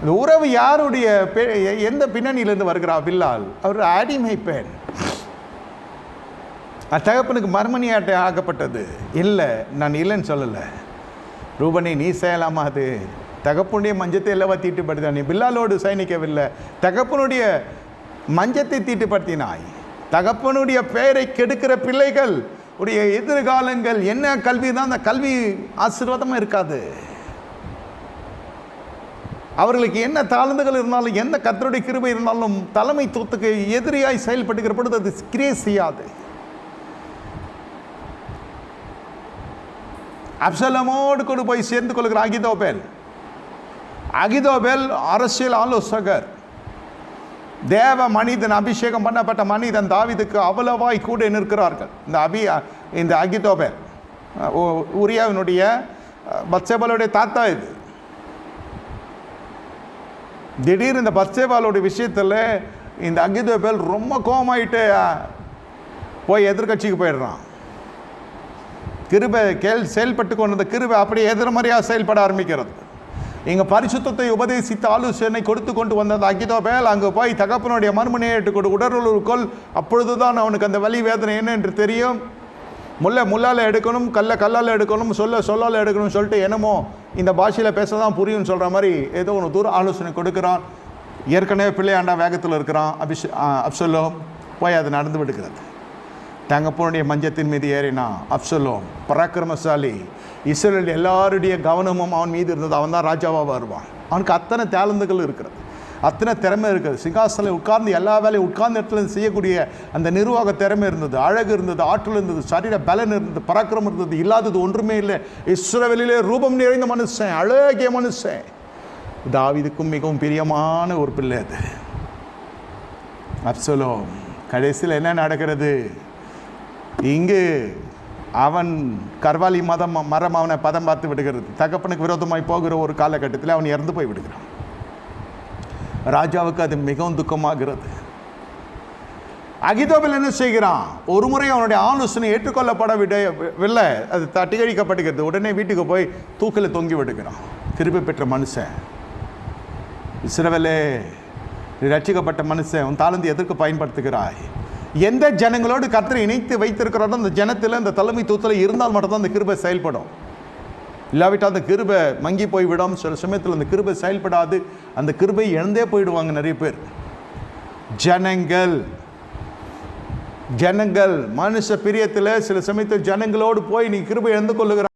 இந்த உறவு யாருடைய எ- எந்த பின்னணியிலிருந்து வருகிறா? பில்லால். அவர் அடிமை பெண். அத்தகப்பனுக்கு மர்மணியாட்டை ஆக்கப்பட்டது. இல்லை நான் இல்லைன்னு சொல்லலை. ரூபனி நீ செய்யலாமா அது? தகப்பனுடைய மஞ்சத்தை எல்லவா தீட்டுப்படுத்த நீ பில்லாலோடு சைனிக்கவில்லை தகப்பனுடைய மஞ்சத்தை தீட்டுப்படுத்தினாய். தகப்பனுடைய பெயரை கெடுக்கிற பிள்ளைகள் உடைய எதிர்காலங்கள் என்ன கல்வி தான் அந்த கல்வி ஆசீர்வாதமாக இருக்காது. அவர்களுக்கு என்ன தாழ்ந்துகள் இருந்தாலும் எந்த கத்தருடைய கிருபை இருந்தாலும் தலைமைத்துவத்துக்கு எதிரியாய் செயல்பட்டுகிற பொழுது அது கிரியை செய்யாது. அப்சலமோடு கொண்டு போய் சேர்ந்து கொள்கிற அகிதோபேல் அகிதோபேல் அரசியல் ஆலோசகர். தேவ மனிதன் அபிஷேகம் பண்ணப்பட்ட மனிதன் தாவீதுக்கு அவ்வளவாய் கூட நிற்கிறார்கள். இந்த அபி இந்த அகிதோபேல் உ- உரியாவினுடைய பச்சபலுடைய தாத்தா இது. திடீர் இந்த பத்சேபாலுடைய விஷயத்தில் இந்த அகிதோபேல் ரொம்ப கோமாயிட்டு போய் எதிர்க்கட்சிக்கு போயிடுறான். கிருபை கேள் செயல்பட்டு கொண்டிருந்த கிருபை அப்படியே எதிர்மறையாக செயல்பட ஆரம்பிக்கிறது. இங்கே பரிசுத்தத்தை உபதேசித்த ஆலோசனை கொடுத்து கொண்டு வந்த அந்த அகிதோபேல் அங்கே போய் தகப்பனுடைய மர்மனையை கொண்டு உடலுக்குள் அப்பொழுதுதான் அவனுக்கு அந்த வலி வேதனை என்ன என்று தெரியும். முல்லை முள்ளால் எடுக்கணும் கல்லை கல்லால் எடுக்கணும் சொல்ல சொல்லால் எடுக்கணும்னு சொல்லிட்டு என்னமோ இந்த பாஷையில் பேச தான் புரியும்னு சொல்கிற மாதிரி ஏதோ ஒன்று தூர ஆலோசனை கொடுக்குறான். ஏற்கனவே பிள்ளையாண்டா வேகத்தில் இருக்கிறான். அபிஷ் அப்சலோம் போய் அது நடந்து விடுகிறது. தங்கப்பனுடைய மஞ்சத்தின் மீது ஏறினான் அப்சலோம் பராக்கிரமசாலி இஸ்ரேல் எல்லாருடைய கவனமும் அவன் மீது இருந்தது. அவன் தான் ராஜாவாக வருவான். அவனுக்கு அத்தனை தேலந்துகள் இருக்கிறது. அத்தனை திறமை இருக்குது. சிங்காசனில் உட்கார்ந்து எல்லா வேலையும் உட்கார்ந்த இடத்துல செய்யக்கூடிய அந்த நிர்வாக திறமை இருந்தது அழகு இருந்தது ஆற்றல் இருந்தது சரீர பலன் இருந்தது பராக்கிரமம் இருந்தது இல்லாதது ஒன்றுமே இல்லை. இஸ்ரவெளியிலே ரூபம் நிறைந்த மனுஷன் அழகிய மனுஷன். தாவிதுக்கும் மிகவும் பிரியமான ஒரு பிள்ளை அது. அப்சலோ கடைசியில் என்ன நடக்கிறது? இங்கு அவன் கர்வாலி மதம் மரம் அவனை பதம் பார்த்து விடுகிறது. தகப்பனுக்கு விரோதமாய் போகிற ஒரு காலகட்டத்தில் அவன் இறந்து போய் விடுகிறான். ராஜாவுக்கு அது மிகவும் துக்கமாகிறது. அகிதோபில் என்ன செய்கிறான்? ஒரு முறை அவனுடைய ஆலோசனை ஏற்றுக்கொள்ளப்படவிடவில்லை அது தட்டி கழிக்கப்படுகிறது உடனே வீட்டுக்கு போய் தூக்கில் தொங்கி விடுகிறான். திருப்பி பெற்ற மனுஷன். இஸ்ரவேலே ரட்சிக்கப்பட்ட மனுஷன் உன் தாளந்து எதற்கு பயன்படுத்துகிறாய்? எந்த ஜனங்களோடு கத்திரை இணைத்து வைத்திருக்கிறதோ அந்த ஜனத்தில் அந்த தலைமை தூத்தில் இருந்தால் மட்டும்தான் அந்த கிருபை செயல்படும். இல்லாவிட்டால் அந்த கிருபை மங்கி போய் விடும் சில சமயத்தில் அந்த கிருபை செயல்படாது. அந்த கிருபை இழந்தே போயிடுவாங்க நிறைய பேர். ஜனங்கள். ஜனங்கள். மனுஷ பிரியத்தில் சில சமயத்தில் ஜனங்களோடு போய் நீ கிருபை இழந்து கொள்ளுகிற